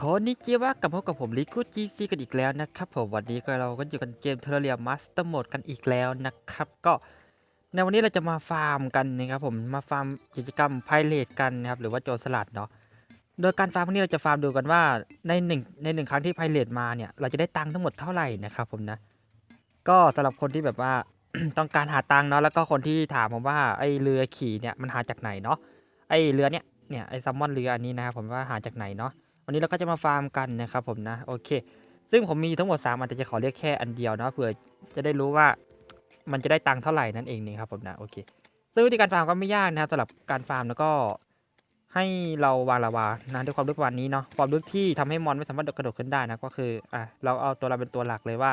คนิจิวะกลับพบกับผมลิกุจีซีกันอีกแล้วนะครับผมวันนี้ก็เราก็อยู่กันเกมเทเลเรียมาสเตอร์โหมดกันอีกแล้วนะครับ ก็ในวันนี้เราจะมาฟาร์มกันนะครับผมมาฟาร์มกิจกรรมไพเรตกันนะครับหรือว่าโจรสลัดเนาะโดยการฟาร์มนี้เราจะฟาร์มดูกันว่าในหนึ่งในหนึ่งครั้งที่ไพเรตมาเนี่ยเราจะได้ตังค์ทั้งหมดเท่าไหร่นะครับผมนะ ก็สำหรับคนที่แบบว่าต้องการหาตังค์เนาะแล้วก็คนที่ถามผมว่าไอ้เรือขี่เนี่ยมันหาจากไหนเนาะไอ้เรือเนี่ยเนี่ยไอ้แซัมมอนเรืออันนี้นะครับผมว่าหาจากไหนเนาะ วันนี้เราก็จะมาฟาร์มกันนะครับผมนะโอเค ซึ่งผมมีทั้งหมด3อันแต่จะขอเรียกแค่อันเดียวนะเผื่อจะได้รู้ว่ามันจะได้ตังค์เท่าไหร่นั่นเองนี่ครับผมนะโอเคซึ่งวิธีการฟาร์มก็ไม่ยากนะครับสำหรับการฟาร์มแล้วก็ให้เราวางลาวานะด้วยความลึกประมาณนี้เนาะความลึกที่ทำให้มอนไม่สามารถกระโดดขึ้นได้นะก็คืออะเราเอาตัวเราเป็นตัวหลักเลยว่า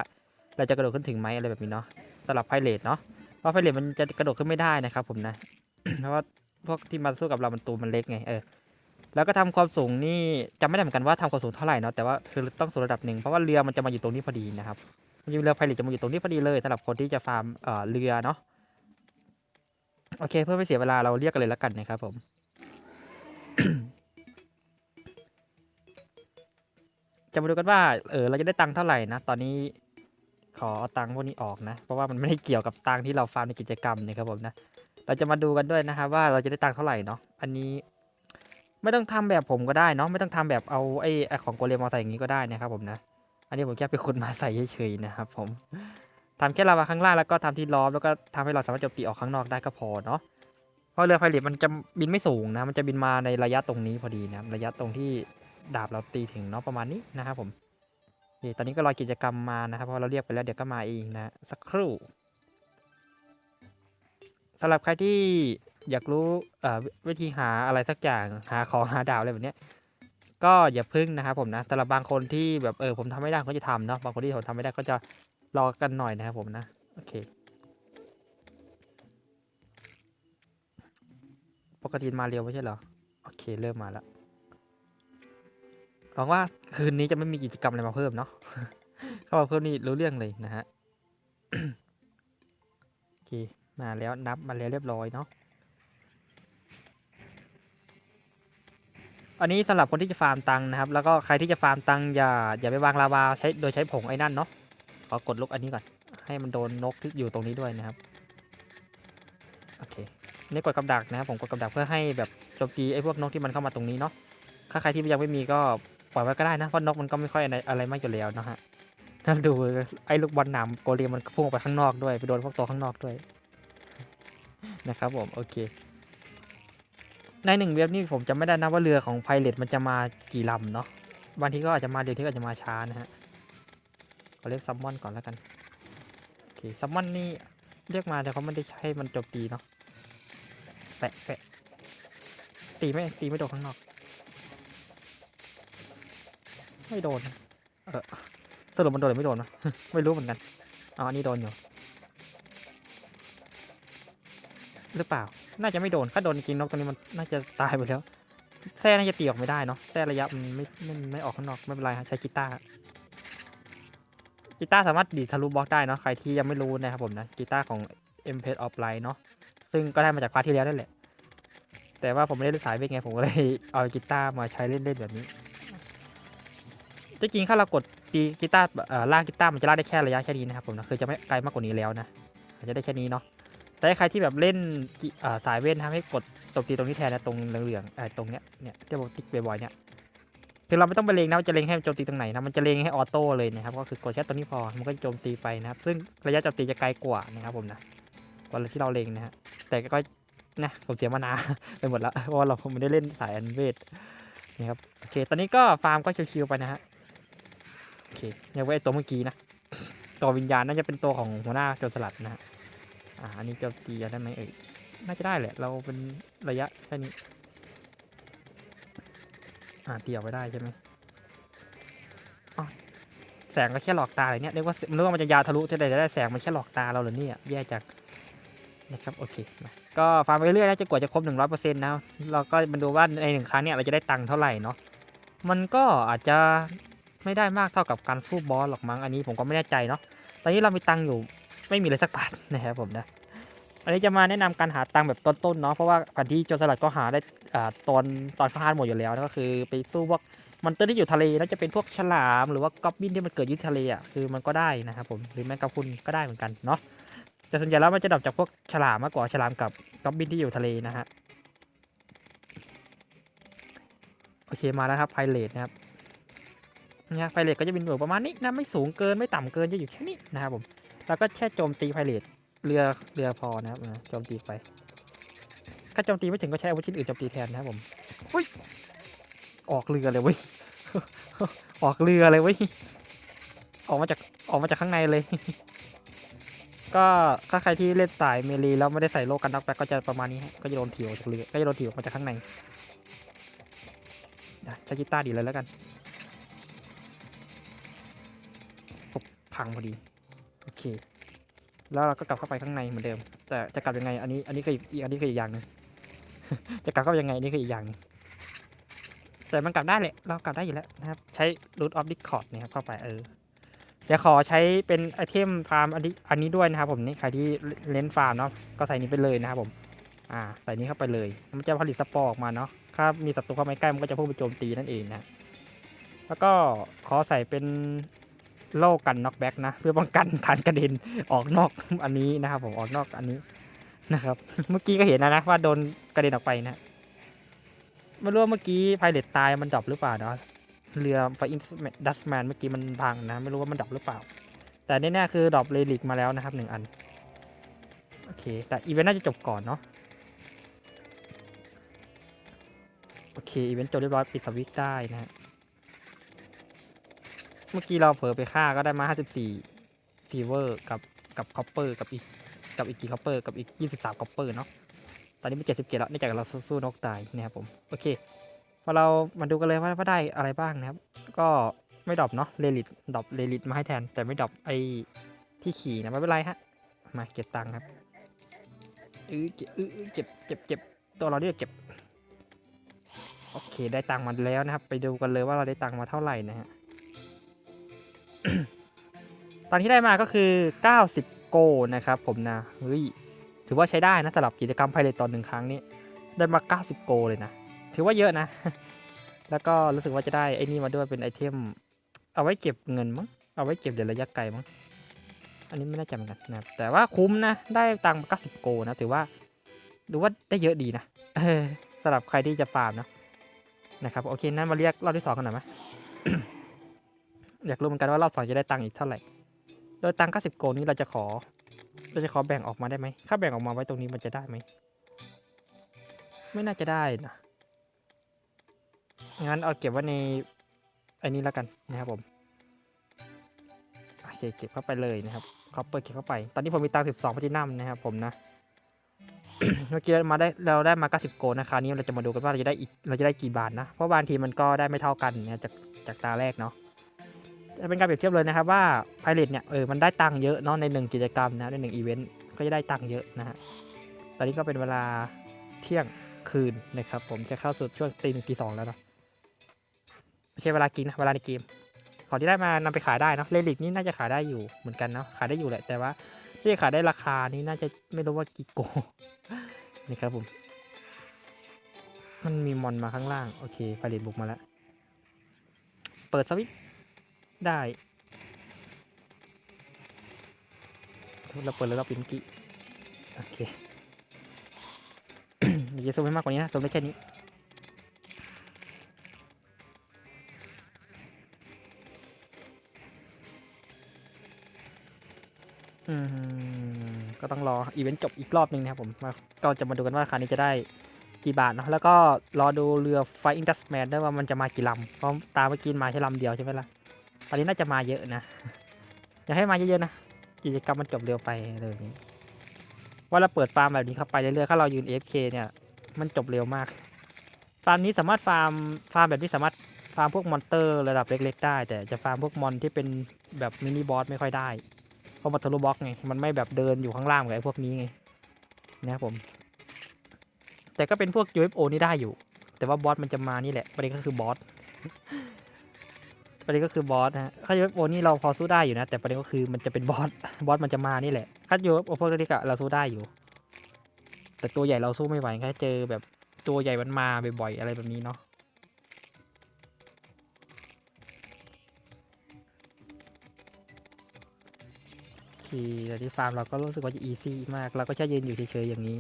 เราจะกระโดดขึ้นถึงไหมอะไรแบบนี้เนาะสำหรับไพเรตเนาะเพราะไพเรตมันจะกระโดดขึ้นไม่ได้นะครับผมนะ เพราะว่าพวกที่มาสู้กับเรามันตัวมันเล็กไงเออ แล้วก็ทำความสูงนี่จำไม่ได้เหมือนกันว่าทำความสูงเท่าไหร่เนาะแต่ว่าคือต้องสูงระดับหนึ่งเพราะว่าเรือมันจะมาอยู่ตรงนี้พอดีนะครับมันจะมีเรือไพลิตจะมาอยู่ตรงนี้พอดีเลยสำหรับคนที่จะฟาร์มเอ่อเรือเนาะโอเค เพื่อไม่เสียเวลาเราเรียกกันเลยแล้วกันนะครับผมจะมาดูกันว่า เออ เราจะได้ตังค์เท่าไหร่นะ ตอนนี้ขอเอาตังค์พวกนี้ออกนะ เพราะว่ามันไม่ได้เกี่ยวกับตังค์ที่เราฟาร์มในกิจกรรมนะครับผมนะ เราจะมาดูกันด้วยนะครับว่าเราจะได้ตังค์เท่าไหร่เนาะ อันนี้ ไม่ต้องทำแบบผมก็ได้เนาะไม่ต้องทำแบบเอาไอ้ของโกเลมมาใส่อย่างนี้ก็ได้นะครับผมนะ อันนี้ผมแค่ไปขุดมาใส่เฉยๆนะครับผมทำแค่ลาวาข้างล่างแล้วก็ทำที่ล้อมแล้วก็ทำให้เราสามารถโจมตีออกข้างนอกได้ก็พอเนาะเพราะเรือไฟลิตมันจะบินไม่สูงนะ มันจะบินมาในระยะตรงนี้พอดีนะระยะตรงที่ดาบเราตีถึงเนาะประมาณนี้นะครับผมโอเคตอนนี้ก็รอกิจกรรมมานะครับเพราะเราเรียกไปแล้วเดี๋ยวก็มาเองนะสักครู่สำหรับใครที่ อยากรู้วิธีหาอะไรสักอย่างหาของหาดาวอะไรแบบนี้ก็อย่าพึ่งนะครับผมนะสำหรับบางคนที่แบบเออผมทำไม่ได้ก็จะทำเนาะบางคนที่ผมทำไม่ได้ก็จะรอกันหน่อยนะครับผมนะโอเค ปกติมาเร็วไม่ใช่เหรอโอเคเริ่มมาแล้วหวังว่าคืนนี้จะไม่มีกิจกรรมอะไรมาเพิ่มเนาะเข้ามาเพิ่มนี่รู้เรื่องเลยนะฮะโอเคมาแล้วนับมาแล้วเรียบร้อยเนาะ อันนี้สำหรับคนที่จะฟาร์มตังนะครับ แล้วก็ใครที่จะฟาร์มตังอย่าอย่าไปวางลาวาใช้โดยใช้ผงไอ้นั่นเนาะขอกดลบอันนี้ก่อน ให้มันโดนนกที่อยู่ตรงนี้ด้วยนะครับโอเคนี่กดกับดักนะครับผมกดกับดักเพื่อให้แบบโจมตีไอ้พวกนกที่มันเข้ามาตรงนี้เนาะถ้าใครที่ยังไม่มีก็ปล่อยไว้ก็ได้นะเพราะนกมันก็ไม่ค่อยอะไรไมากอยู่แล้วนะฮะถ้าดูไอ้ลูกบอลหนามโกเลมมันพุ่งออกไปข้างนอกด้วยไปโดนพวกตัวข้างนอกด้วยนะครับผมโอเค ในหนึ่งเว็บนี่ผมจะไม่ได้นะว่าเรือของไพเรตมันจะมากี่ลำเนาะบางทีก็อาจจะมาเร็วที่ก็อาจจะมาช้านะฮะขอเรียกซัมมอนก่อนแล้วกันโอเคซัมมอนนี่เรียกมาแต่เขาไม่ได้ให้มันโจมตีเนาะแปะแปะตีไม่ตีไม่โดนข้างนอก ไม่โดน เออสรุปมันโดนหรือไม่โดนวะไม่รู้เหมือนกันอ๋ออันนี้โดนอยู่ หรือเปล่า น่าจะไม่โดนถ้าโดนกินนกตัวนี้มันน่าจะตายไปแล้วแส้น่าจะตีออกไม่ได้เนาะแส้ระยะมันไม่ไม่ไม่ออกข้างนอกไม่เป็นไรฮะใช้กีตาร์กีตาร์สามารถดีดทะลุบล็อกได้เนาะใครที่ยังไม่รู้นะครับผมนะกีตาร์ของ m p of Light เนาะซึ่งก็ได้มาจากพาร์ทที่แล้วนั่นแหละ แต่ว่าผมไม่ได้เล่นสายเวทไงผมก็เลยเอากีตาร์มาใช้เล่นๆแบบนี้จริงถ้าเรากดตีกีตาร์ลากกีตาร์มันจะลากได้แค่ระยะแค่นี้นะครับผมนะคือจะไม่ไกลมากกว่านี้แล้วนะจะได้แค่นี้เนาะ แต่ใครที่แบบเล่นาสายเว้นทำให้กดตบตีตรงนี้แทนนะตรงเหลืองๆตรงเนี้ยเนี่ยที่เราติ๊กบ่อยๆเนี่ยคือเราไม่ต้องไปเลงนะว่าจะเลงให้มันโจมตีตรงไหนนะมันจะเลงให้ออโต้เลยนะครับก็คือกดแค่ตรงนี้พอมันก็โจมตีไปนะครับ ซึ่งระยะโจมตีจะไกลกว่านะครับผมนะกว่าที่เราเลงนะฮะแต่ก็นะผมเสียมานาไปหมดแล้วเพราะเราผมไม่ได้เล่นสายอันเวทนะครับโอเค ตอนนี้ก็ฟาร์มก็ชิวๆไปนะฮะโอเคอย่างว่าไอ้ตัวเมื่อกี้นะตัววิญญาณน่าจะเป็นตัวของหัวหน้าโจรสลัดนะฮะ อ่าอันนี้จะตีได้ไหมเอ่ยน่าจะได้แหละ เราเป็นระยะแค่นี้ อ่าตีออกไปได้ใช่ไหมอ๋อแสงก็แค่หลอกตาอะไรเนี่ยเรียกว่ามันรู้ว่ามันจะยาวทะลุที่ใดจะได้แสงมันแค่หลอกตาเราเหรอเนี่ยแย่จังนะครับโอเคก็ฟาร์มไปเรื่อยๆนะจะกว่าจะครบหนึ่งร้อยเปอร์เซ็นต์นะเราก็มาดูว่าในหนึ่งครั้งเนี่ยเราจะได้ตังค์เท่าไหร่เนาะมันก็อาจจะไม่ได้มากเท่ากับการสู้บอสหรอกมั้งอันนี้ผมก็ไม่แน่ใจเนาะตอนนี้เรามีตังค์อยู่ ไม่มีเลยสักบาทนะครับผมนะอันนี้จะมาแนะนำการหาตังค์แบบต้นๆเนาะเพราะว่าแผนที่โจรสลัดก็หาได้อตอนตอนข้างหมดอยู่แล้วนะก็คือไปสู้พวกมอนเตอร์ที่อยู่ทะเลแล้วจะเป็นพวกฉลามหรือว่าก๊อบบินที่มันเกิดยู่ที่ทะเลอะคือมันก็ได้นะครับผมหรือแมงกะพรุนก็ได้เหมือนกันเนาะแต่ส่วนใหญ่แล้วมันจะดรอปจากพวกฉลามมากกว่าฉลามกับก๊อบบินที่อยู่ทะเลนะฮะโอเคมาแล้วครับไพเรตนะครับเนี่ยไพเรตก็จะเป็นหน่วยประมาณนี้นะไม่สูงเกินไม่ต่ำเกินจะอยู่แค่นี้นะครับผม แล้วก็แค่โจมตีไพเรตเรือเรือพอนะครับนะโจมตีไป ถ้าโจมตีไม่ถึงก็ใช้อาวุธชิ้นอื่นโจมตีแทนนะครับผมอุ้ยออกเรือเลยเว้ยออกเรือเลยเว้ยออกมาจากออกมาจากข้างในเลย ก็ถ้าใครที่เล่นสายเมลีแล้วไม่ได้ใส่โลกันน็อกแบ็กก็จะประมาณนี้ก็จะโดนถีบออกจากเรือก็จะโดนถีบออกมาจากข้างในนะใช้กีตาร์ดีเลยแล้วกันปังพอดี เค แล้วเราก็กลับเข้าไปข้างในเหมือนเดิม แต่จะกลับยังไง อันนี้ อันนี้ก็อีกอันนี้ก็อีกอย่างนึง จะกลับเข้ายังไง อันนี้ก็อีกอย่างนึง แต่มันกลับได้แหละ เรากลับได้อยู่แล้วนะครับ ใช้ root of discord เนี่ยครับเข้าไปเออเดี๋ยวขอใช้เป็นไอเทมฟาร์มอันนี้อันนี้ด้วยนะครับผมนี่ใครที่เล่นฟาร์มเนาะ ก็ใส่นี้ไปเลยนะครับผม อ่า ใส่นี้เข้าไปเลย มันจะผลิตสปอร์ออกมาเนาะ ถ้ามีศัตรูเข้ามาใกล้มันก็จะพุ่งไปโจมตีนั่นเองนะ แล้วก็ขอใส่เป็น โล่กันน็อกแบ็กนะ เพื่อป้องกันการกระเด็นออกนอกอันนี้นะครับผมออกนอกอันนี้นะครับ เมื่อกี้ก็เห็นนะนะว่าโดนกระเด็นออกไปนะไม่รู้ว่าเมื่อกี้ไพเรตตายมันดรอปหรือเปล่าเนาะเรือไฟอินดัสแมนเมื่อกี้มันพังนะ ไม่รู้ว่ามันดรอปหรือเปล่า แต่แน่ๆคือดรอปเลลิกมาแล้วนะครับหนึ่งอัน โอเค แต่อีเวนต์น่าจะจบก่อนเนาะโอเค อีเวนต์จบเรียบร้อยปิดสวิตช์ได้นะฮะ เมื่อกี้เราเผลอไปฆ่าก็ได้มา 54ซีเวอร์กับกับคอปเปอร์กับอีกกับอีกกี่คอปเปอร์กับอีก 23คอปเปอร์เนาะตอนนี้มีเจ็ดสิบเจ็ดแล้วเนื่องจากเราสู้นกตายนะครับผมโอเคพอเรามาดูกันเลยว่าได้อะไรบ้างนะครับ ก็ไม่ดรอปเนาะเรลิตดรอปเรลิตมาให้แทน แต่ไม่ดรอปไอ้ที่ขี่นะไม่เป็นไรฮะมาเก็บตังค์ครับอือเก็บอืออื้อเก็บเก็บเก็บตัวเราเรียกเก็บ โอเคได้ตังค์มาแล้วนะครับ ไปดูกันเลยว่าเราได้ตังค์มาเท่าไหร่นะฮะ ตอนที่ได้มาก็คือ 90 โกนะครับผมนะเฮ้ยถือว่าใช้ได้นะสำหรับกิจกรรมไพเรตตอนหนึ่งครั้งนี้ได้มา 90 โกเลยนะ ถือว่าเยอะนะ แล้วก็รู้สึกว่าจะได้ไอ้นี่มาด้วยเป็นไอเทม เอาไว้เก็บเงินมั้งเอาไว้เก็บเดี๋ยวระยะไกลมั้งอันนี้ไม่แน่ใจเหมือนกันนะครับแต่ว่าคุ้มนะ ได้ตังค์มา90 โกนะ ถือว่าดูว่าได้เยอะดีนะสำหรับใครที่จะฟาร์มนะนะครับ โอเค นั้นมาเรียกรอบที่สองกันหน่อยไหม อยากรู้เหมือนกันว่ารอบสองจะได้ตังค์อีกเท่าไหร่ โดยตังค์90โกนี้เราจะขอ เราจะขอแบ่งออกมาได้ไหมถ้าแบ่งออกมาไว้ตรงนี้มันจะได้ไหม ไม่น่าจะได้นะ งั้นเอาเก็บไว้ในอันนี้แล้วกันนะครับผม โอเคเก็บเข้าไปเลยนะครับคอปเปอร์เก็บเข้าไป ตอนนี้ผมมีตังค์12พัทินัมนะครับผมนะ เมื่อกี้เรามาได้เราได้มา90โกนะคราวนี้เราจะมาดูกันว่าเราจะได้อีกเราจะได้กี่บาทนะ เพราะบางทีมันก็ได้ไม่เท่ากันนะจากจากตาแรกเนาะ เป็นการเปรียบเทียบเลยนะครับว่าไพเรตเนี่ยเออมันได้ตังค์เยอะเนาะในหนึ่งกิจกรรมนะในหนึ่งอีเวนต์ก็จะได้ตังค์เยอะนะฮะตอนนี้ก็เป็นเวลาเที่ยงคืนนะครับผมจะเข้าสู่ช่วงตีหนึ่งตีสองแล้วเนาะไม่ใช่เวลากินนะเวลาในเกมของที่ได้มานำไปขายได้เนาะเลลิกนี่น่าจะขายได้อยู่เหมือนกันเนาะขายได้อยู่แหละแต่ว่าที่จะขายได้ราคานี้น่าจะไม่รู้ว่ากี่โกนะครับผมมันมีมอนมาข้างล่าง โอเคไพเรตบุกมาแล้ว เปิดสวิต ได้เราเปิดแล้วเราปิดเมื่อกี้โอเคอย่าซูมให้มากกว่านี้นะซูมได้แค่นี้อืมก็ต้องรออีเวนต์จบอีกรอบหนึ่งนะครับผมมาก็จะมาดูกันว่าราคานี้จะได้กี่บาทเนาะแล้วก็รอดูเรือ Flying Dutchman ด้วยว่ามันจะมากี่ลำเพราะตามเมื่อกี้มาแค่ลำเดียวใช่ไหมล่ะ ตอนนี้น่าจะมาเยอะนะอยากให้มาเยอะๆนะ กิจกรรมมันจบเร็วไปเลยนี้ว่าเราเปิดฟาร์มแบบนี้เข้าไปเรื่อยๆ ถ้าเรายืน AFK เนี่ย มันจบเร็วมาก ฟาร์มนี้สามารถฟาร์ม ฟาร์มแบบนี้สามารถฟาร์มพวกมอนเตอร์ระดับเล็ก ๆ ได้ แต่จะฟาร์มพวกมอนที่เป็นแบบมินิบอสไม่ค่อยได้ เพราะมันทะลุบล็อกไง มันไม่แบบเดินอยู่ข้างล่างเหมือนไอ้พวกนี้ไงนะครับผม แต่ก็เป็นพวก UFO นี่ได้อยู่ แต่ว่าบอสมันจะมานี่แหละ ประเด็นก็คือบอส ประเด็นก็คือบอสฮะคาโยโอนี่เราพอสู้ได้อยู่นะ แต่ประเด็นก็คือมันจะเป็นบอส บอสมันจะมานี่แหละคาโยโอพวกนี้ก็เราสู้ได้อยู่ แต่ตัวใหญ่เราสู้ไม่ไหวแค่เจอแบบตัวใหญ่มันมาบ่อยๆอะไรแบบนี้เนาะทีแต่ที่ฟาร์มเราก็รู้สึกว่าจะอีซี่มาก เราก็แค่ยืนอยู่เฉยๆอย่างนี้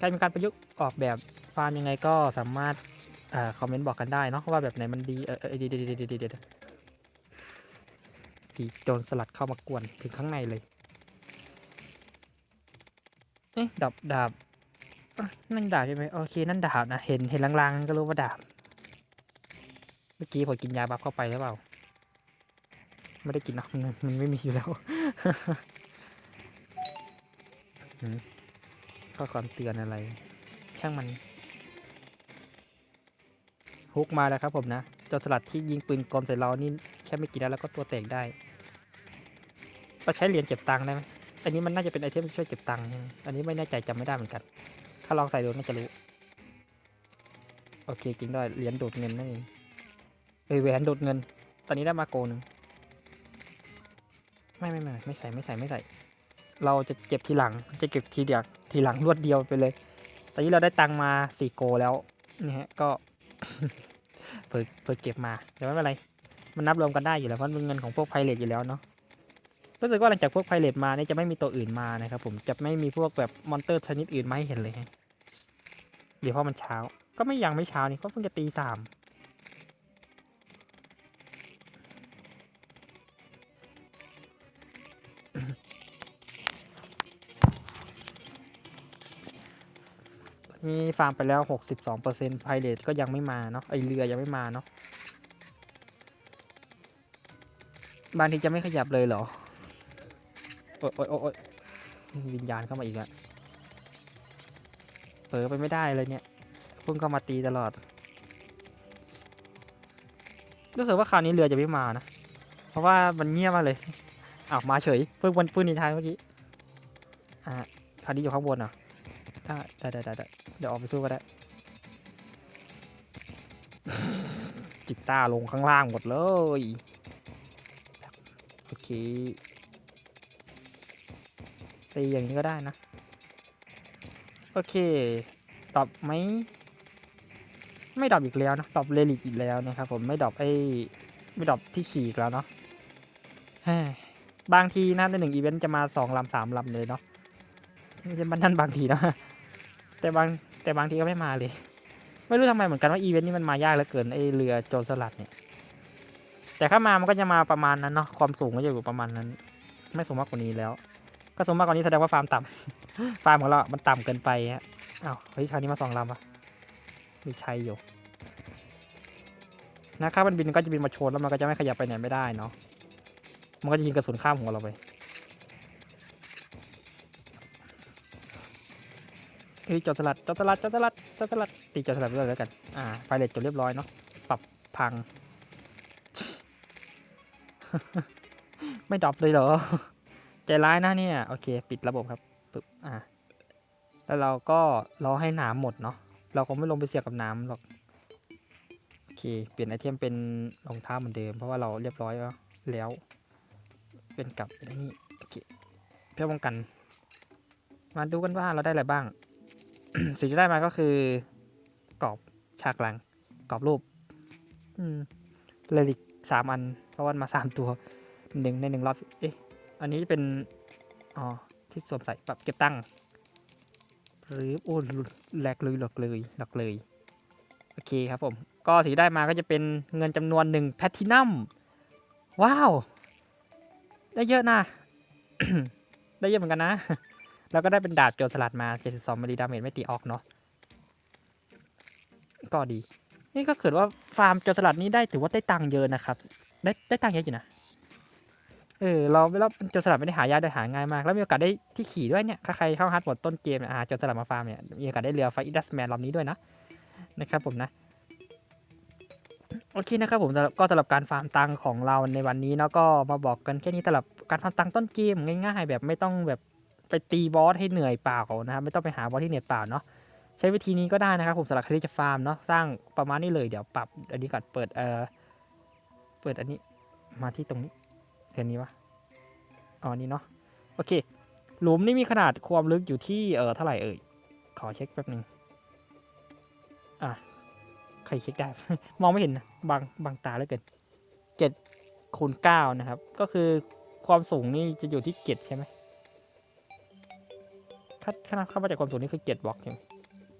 การมีการประยุกต์ออกแบบฟาร์มยังไงก็สามารถ อ่าคอมเมนต์บอกกันได้เนาะว่าแบบไหนมันดีเออเออเดี๋ยวเดี๋ยวเดี๋ยวเดี๋ยวเดี๋ยวผีโจรสลัดเข้ามากวนถึงข้างในเลยเอ๊ะดาบดาบนั่นดาบใช่ไหมโอเคนั่นดาบนะเห็นเห็นลางๆก็รู้ว่าดาบเมื่อกี้ผมกินยาบัฟเข้าไปหรือเปล่าไม่ได้กินนะมันไม่มีอยู่แล้วข้อความเตือนอะไร ช่างมัน ฮุกมาแล้วครับผมนะจอสลัดที่ยิงปืนกลใส่เรานี่แค่ไม่กี่นัดแล้วก็ตัวแตกได้เราใช้เหรียญเก็บตังค์ได้ไหมอันนี้มันน่าจะเป็นไอเทมที่ช่วยเก็บตังค์อันนี้ไม่แน่ใจจำไม่ได้เหมือนกัน ถ้าลองใส่ดูน่าจะรู้ โอเคจริงด้วยเหรียญดูดเงินนั่นเองเอ้ยแหวนดูดเงิน ตอนนี้ได้มาโกหนึงไม่ไม่ไม่ไม่ใส่ไม่ใส่ไม่ใส่ เราจะเก็บทีหลัง จะเก็บทีเดียวทีหลังรวดเดียวไปเลย ตอนนี้เราได้ตังค์มาสี่โกแล้วนี่ฮะก็ เพิ่เพิ่เก็บมาแต่ไม่เป็นไร มันนับรวมกันได้อยู่แล้วเพราะมันเป็นเงินของพวกไพเรตอยู่แล้วเนาะรู้สึกว่าหลังจากพวกไพเรตมาเนี่ยจะไม่มีตัวอื่นมานะครับผมจะไม่มีพวกแบบมอนเตอร์ชนิดอื่นมาให้เห็นเลย เดี๋ยวเพราะมันเช้า ก็ไม่ยังไม่เช้านี่ก็เพิ่งจะตีสาม มีฟาร์มไปแล้ว 62%ไพเรตก็ยังไม่มาเนาะไอเรือยังไม่มาเนาะบางทีจะไม่ขยับเลยเหรอ โอ๊ยโอ๊ยโอ๊ยวิญญาณเข้ามาอีกอะเผลอไปไม่ได้เลยเนี่ยเพิ่งเข้ามาตีตลอด รู้สึกว่าคราวนี้เรือจะไม่มานะ เพราะว่ามันเงียบมากเลยอ้าวมาเฉย เพิ่งบนปืนในท้ายเมื่อกี้ อ่าคราวนี้อยู่ข้างบนเหรอะ ถ้าได้ได้ได้เดี๋ยวออกไปสู้ก็ได้ จิตตาลงข้างล่างหมดเลย โอเค ตีอย่างนี้ก็ได้นะ โอเค ตอบไหม ไม่ดอปอีกแล้วนะ ดอปเลลิกอีกแล้วนะครับผม ไม่ดอปไอ้ ไม่ดอปที่ขี่อีกแล้วเนาะบางทีนะในหนึ่งอีเวนต์จะมาสองลำสามลำเลยเนาะไม่ใช่มันนั่นบางทีนะ แต่บางแต่บางทีก็ไม่มาเลย ไม่รู้ทำไมเหมือนกันว่าอีเวนต์นี้มันมายากเหลือเกินไอเรือโจรสลัดเนี่ย แต่ถ้ามามันก็จะมาประมาณนั้นเนาะความสูงก็จะอยู่ประมาณนั้น ไม่สูงมากกว่านี้แล้ว ก็สูงมากกว่านี้แสดงว่าฟาร์มต่ำ ฟาร์มของเรา มันต่ำเกินไปฮะอ้าวเฮ้ยคราวนี้มาสองลำอะมีชัยอยู่นะครับมันบินก็จะบินมาชนแล้วมันก็จะไม่ขยับไปไหนไม่ได้เนาะมันก็จะยิงกระสุนข้ามหัวเราไป ฮ้ยจอดสลัดจอดสลัดจอดสลัดจอดสลัดตีจอดสลัดไปเลยแล้วกันอ่าไฟเลตจบเรียบร้อยเนาะปรับพัง ไม่ดรอปเลยเหรอ ใจร้ายนะเนี่ย โอเค ปิดระบบครับปึ๊บอ่าแล้วเราก็รอให้หนามหมดเนาะเราคงไม่ลงไปเสียกับน้ำหรอกโอเค เปลี่ยนไอเทมเป็นรองเท้าเหมือนเดิม เพราะว่าเราเรียบร้อยแล้ว เป็นกับนนี้โอเคเพื่อป้องกัน มาดูกันว่าเราได้อะไรบ้าง สิ่งที่ได้มาก็คือกรอบฉากหลังกรอบรูปเลลิกสามอัน เพราะว่ามาสามตัวหนึ่งในหนึ่งรอบเอ๊ะอันนี้เป็น อ๋อ ที่สวมใส่แบบเก็บตั้งหรือโอ้แหลกเลยหลอกเลยหลอกเลย โอเคครับผม ก็สีได้มาก็จะเป็นเงินจำนวนหนึ่งแพทินัมว้าว ได้เยอะนะ ได้เยอะเหมือนกันนะ แล้วก็ได้เป็นดาบโจรสลัดมา 72มิลลิดาเมจไม่ตีออกเนาะก็ดี นี่ก็เกิดว่าฟาร์มโจรสลัดนี้ได้ถือว่าได้ตังค์เยอะนะครับ ได้ได้ตังค์เยอะอยู่นะ เออ เราไม่รับโจรสลัดไม่ได้หายากได้หาง่ายมาก แล้วมีโอกาสได้ที่ขี่ด้วยเนี่ยถ้าใครเข้าฮาร์ดโหมดต้นเกมเนี่ยอ่าโจรสลัดมาฟาร์มเนี่ย มีโอกาสได้เรือไฟอิดัสแมนลำนี้ด้วยนะ นะครับผมนะโอเคนะครับผมก็สำหรับการฟาร์มตังค์ของเราในวันนี้เนาะก็มาบอกกันแค่นี้สำหรับการฟาร์มตังค์ต้นเกมง่ายๆ แบบไม่ต้องแบบ ไปตีบอสให้เหนื่อยเปล่านะครับไม่ต้องไปหาบอสที่เหนื่อยเปล่าเนาะใช้วิธีนี้ก็ได้นะครับผมสำหรับใครที่จะฟาร์มเนาะสร้างประมาณนี้เลยเดี๋ยวปรับอันนี้ก่อนเปิดเอ่อเปิดอันนี้มาที่ตรงนี้เห็นนี้วะอ๋อนี่เนาะโอเค หลุมนี่มีขนาดความลึกอยู่ที่เออเท่าไหร่เอ่ยขอเช็คแป๊บหนึ่งอะใครเช็คได้ มองไม่เห็นนะบางบางตาเลือเกินเจ็ดคูณเก้านะครับ ก็คือความสูงนี่จะอยู่ที่เจ็ดใช่ไหม ถ้าถ้าเข้ามาจากความสูงนี่คือเจ็ดบล็อกใช่ไหม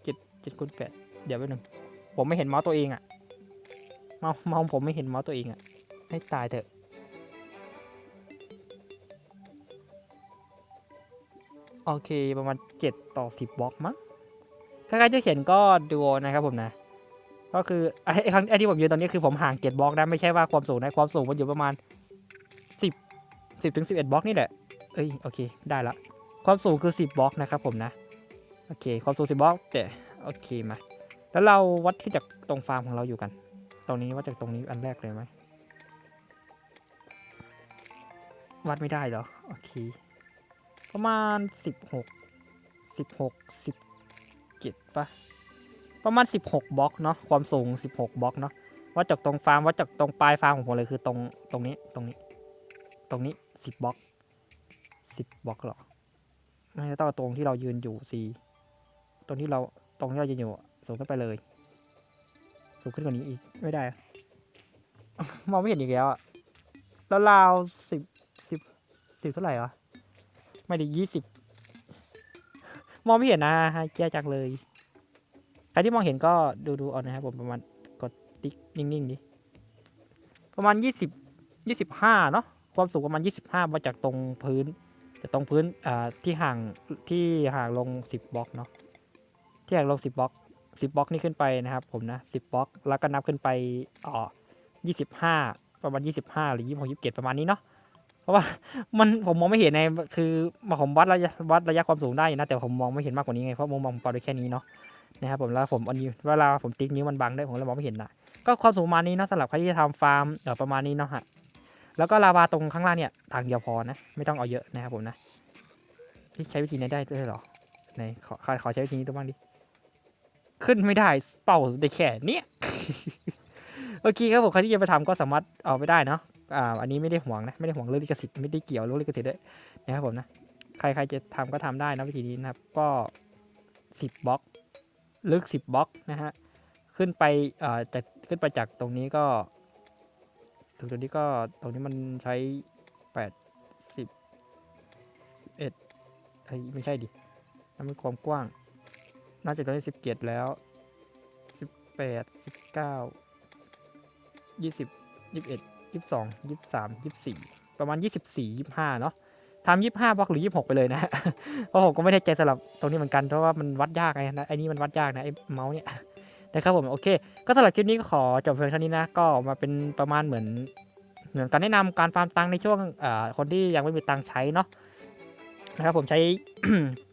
เจ็ดเจ็ดคูณแปดเดี๋ยวไปหนึ่งผมไม่เห็นเมาส์ตัวเองอะเมาส์เมาส์ผมไม่เห็นเมาส์ตัวเองอะให้ตายเถอะโอเคประมาณเจ็ดต่อสิบบล็อกมั้งถ้าใครจะเขียนก็ดูนะครับผมนะก็คือไอ้ไอ้ครั้งไอ้ที่ผมยืนตอนนี้คือผมห่างเจ็ดบล็อกนะไม่ใช่ว่าความสูงนะความสูงมันอยู่ประมาณสิบสิบถึงสิบเอ็ดบล็อกนี่แหละเอ้ยโอเคได้ละ ความสูงคือสิบบล็อกนะครับผมนะ โอเค ความสูงสิบบล็อกแต่โอเคมา แล้วเราวัดที่จากตรงฟาร์มของเราอยู่กัน ตรงนี้วัดจากตรงนี้อันแรกเลยไหมวัดไม่ได้เหรอ โอเค ประมาณสิบหกสิบหกสิบเจ็ดปะประมาณสิบหกบล็อกเนาะ ความสูงสิบหกบล็อกเนาะ วัดจากตรงฟาร์ม วัดจากตรงปลายฟาร์มของผมเลยคือตรง ตรงนี้ ตรงนี้ ตรงนี้สิบบล็อกสิบบล็อกหรอ ไม่ใช่ต้องตรงที่เรายืนอยู่สิตรงที่เราตรงที่เรายืนอยู่สูงขึ้นไปเลย สูงขึ้นกว่านี้อีกไม่ได้มองไม่เห็นอีกแล้วอะแล้วราวสิบสิบสิบเท่าไหร่วะไม่ได้ยี่สิบมองไม่เห็นนะฮะแย่จังเลยใครที่มองเห็นก็ดูดูเอานะครับผมประมาณกดติ๊กนิ่งๆดิประมาณยี่สิบยี่สิบห้าเนาะความสูงประมาณยี่สิบห้ามาจากตรงพื้น จากตรงพื้นอ่าที่ห่างที่ห่างลงสิบบล็อกเนาะที่ห่างลงสิบบล็อกสิบบล็อกนี่ขึ้นไปนะครับ ผมนะสิบบล็อกแล้วก็นับขึ้นไปอ๋อยี่สิบห้าประมาณยี่สิบห้าหรือยี่สิบหกยี่สิบเจ็ดประมาณนี้เนาะเพราะว่ามันผมมองไม่เห็นในคือมาผมวัดระยะวัดระยะความสูงได้นะแต่ผมมองไม่เห็นมากกว่านี้ไงเพราะมุมมองผมปรับได้แค่นี้เนาะนะครับผมแล้วผมอันนี้เวลาผมติ๊กนิ้วมันบังได้ผมเลยมองไม่เห็นนะก็ความสูงประมาณนี้นะสำหรับใครที่จะทำฟาร์มเออประมาณนี้เนาะฮะ แล้วก็ลาวาตรงข้างล่างเนี่ยทางเดียวพอนะ ไม่ต้องเอาเยอะนะครับผมนะที่ใช้วิธีนี้ได้ด้วยหรอไหนขอขอขอใช้วิธีนี้ดูบ้างดิ ขึ้นไม่ได้เป่าได้แค่เนี้ยโอเคครับผมใครที่จะไปทำก็สามารถเอาไปได้เนาะอ่าอันนี้ไม่ได้ห่วงนะไม่ได้ห่วงเรื่องลิขสิทธิ์ไม่ได้เกี่ยวเรื่องลิขสิทธิ์ด้วยนะครับผมนะใครใครจะทำก็ทำได้นะวิธีนี้นะครับ ก็สิบบล็อกลึกสิบบล็อกนะฮะขึ้นไปอ่าจากขึ้นไปจากตรงนี้ก็ ถึงตรงนี้ก็ตรงนี้มันใช้แปดสิบเอ็ดไม่ใช่ดินั่นมันความกว้าง น่าจะตรงนี้สิบเจ็ดแล้วสิบแปดสิบเก้ายี่สิบยี่สิบเอ็ดยี่สิบสองยี่สิบสามยี่สิบสี่ประมาณยี่สิบสี่ยี่สิบห้าเนาะทำยี่สิบห้าบล็อกหรือยี่สิบหกไปเลยนะเพราะผมก็ไม่ได้ใจสำหรับตรงนี้เหมือนกันเพราะว่ามันวัดยากไงนะไอ้นี่มันวัดยากนะไอ้เมาส์เนี่ยนะครับผมโอเคก็สำหรับคลิปนี้ก็ขอจบเพียงเท่านี้นะ ก็มาเป็นประมาณเหมือน เหมือนการแนะนำการฟาร์มตังค์ในช่วงคนที่ยังไม่มีตังค์ใช้เนาะนะครับผมใช้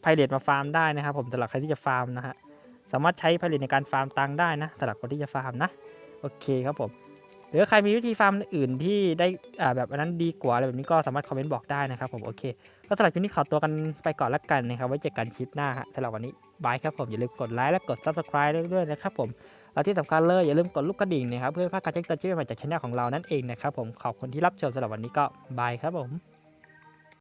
ไพเรตมาฟาร์มได้นะครับ ผมสำหรับใครที่จะฟาร์มนะฮะสามารถใช้ไพเรตในการฟาร์มตังค์ได้นะสำหรับคนที่จะฟาร์มนะโอเคครับผมหรือใครมีวิธีฟาร์มอื่นที่ได้อ่าแบบอันนั้นดีกว่าอะไรแบบนี้ก็สามารถคอมเมนต์บอกได้นะครับผมโอเคก็สำหรับคลิปนี้ขอตัวกันไปก่อนละกันนะครับไว้เจอกันคลิปหน้าฮะสำหรับวันนี้บายครับผมอย่าลืมกดไลค์และกด subscribe ด้วยนะครับผม และที่สำคัญเลยอย่าลืมกดลูกกระดิ่งนะครับเพื่อพลาดการแจ้งเตือนคลิปใหม่จากช่องของเรานั่นเองนะครับผมขอบคุณที่รับชมสำหรับวันนี้ก็บายครับผม